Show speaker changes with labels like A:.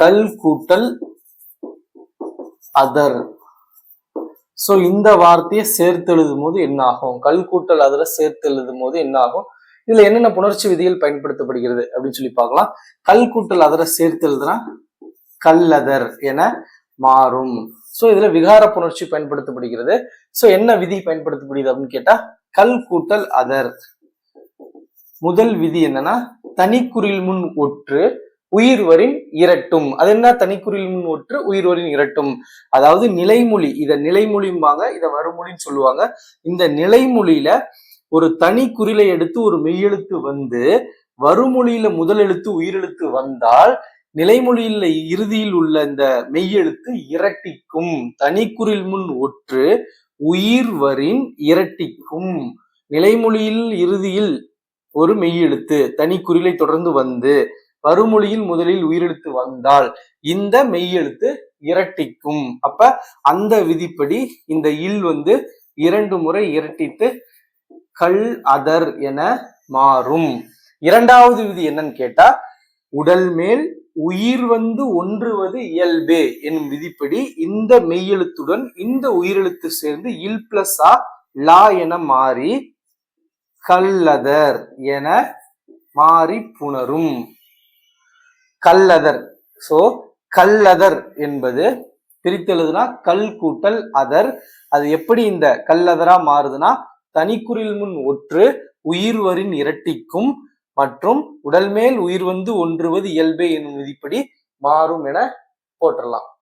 A: கல் கூட்டல் other. So இந்த வார்த்தையை சேர்த்து எழுதும் போது என்ன ஆகும்? கல் கூட்டல் அதர சேர்த்து எழுதும் போது என்ன ஆகும்? இதுல என்னென்ன புணர்ச்சி விதிகள் பயன்படுத்தப்படுகிறது அப்படின்னு சொல்லி பார்க்கலாம். கல் கூட்டல் அதர சேர்த்து எழுதுனா கல்லதர் என மாறும். ஸோ இதுல விகார புணர்ச்சி பயன்படுத்தப்படுகிறது. ஸோ என்ன விதி பயன்படுத்தப்படுகிறது அப்படின்னு கேட்டா கல் கூட்டல் அதர். முதல் விதி என்னன்னா தனிக்குறில் முன் ஒற்று உயிர்வரின் இரட்டும். அது என்ன? தனிக்குறில் முன் ஒற்று உயிர்வரின் இரட்டும். அதாவது நிலைமொழி. இதை நிலைமொழிம்பாங்க இதை வறுமொழின்னு சொல்லுவாங்க. இந்த நிலைமொழியில ஒரு தனி குறிலை எடுத்து ஒரு மெய்யெழுத்து வந்து வறுமொழியில முதல் எழுத்து உயிரெழுத்து வந்தால் நிலைமொழியில இறுதியில் உள்ள இந்த மெய்யெழுத்து இரட்டிக்கும். தனிக்குறில் முன் ஒற்று உயிர்வரின் இரட்டிக்கும். நிலைமொழியில் இறுதியில் ஒரு மெய்யெழுத்து தனி குறிலை தொடர்ந்து வந்து வறுமொழியில் முதலில் உயிரெழுத்து வந்தால் இந்த மெய்யெழுத்து இரட்டிக்கும். அப்ப அந்த விதிப்படி இந்த இல் வந்து இரண்டு முறை இரட்டித்து கல் அதர் என மாறும். இரண்டாவது விதி என்னன்னு கேட்டா உடல் மேல் உயிர் வந்து ஒன்றுவது இயல்பே என்னும் விதிப்படி இந்த மெய்யெழுத்துடன் இந்த உயிரெழுத்து சேர்ந்து இல் பிளஸ் ஆ லா என மாறி கல்லதர் என மாறி புணரும். கல்லதர். ஸோ கல்லதர் என்பது பிரித்தெழுதுனா கல் கூட்டல் அதர். அது எப்படி இந்த கல்லதரா மாறுதுன்னா தனிக்குறில் முன் ஒற்று உயிர்வரின் இரட்டிக்கும் மற்றும் உடல் மேல் உயிர் வந்து ஒன்றுவது இயல்பே என்னும் விதிப்படி மாறும் என போற்றலாம்.